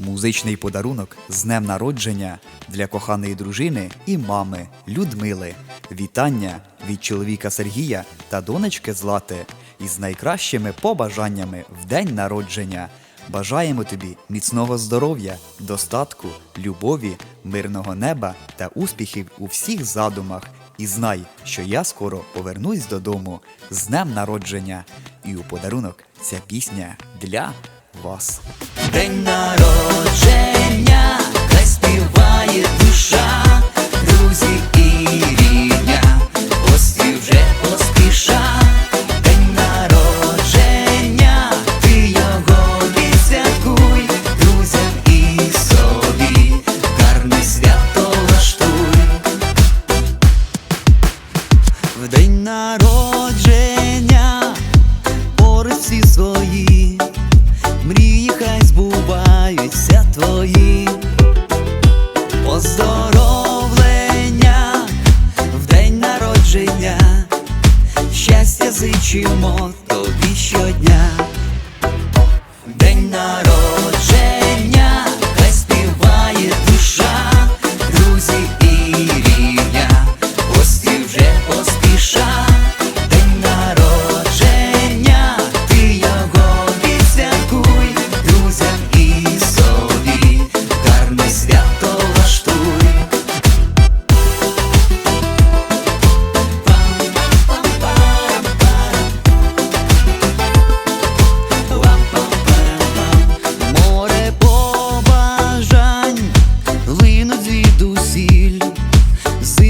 Музичний подарунок з днем народження для коханої дружини і мами Людмили. Вітання від чоловіка Сергія та донечки Злати із найкращими побажаннями в день народження. Бажаємо тобі міцного здоров'я, достатку, любові, мирного неба та успіхів у всіх задумах. І знай, що я скоро повернусь додому з днем народження. І у подарунок ця пісня для вас. День народження, щастя зичимо тобі щодня. День народження,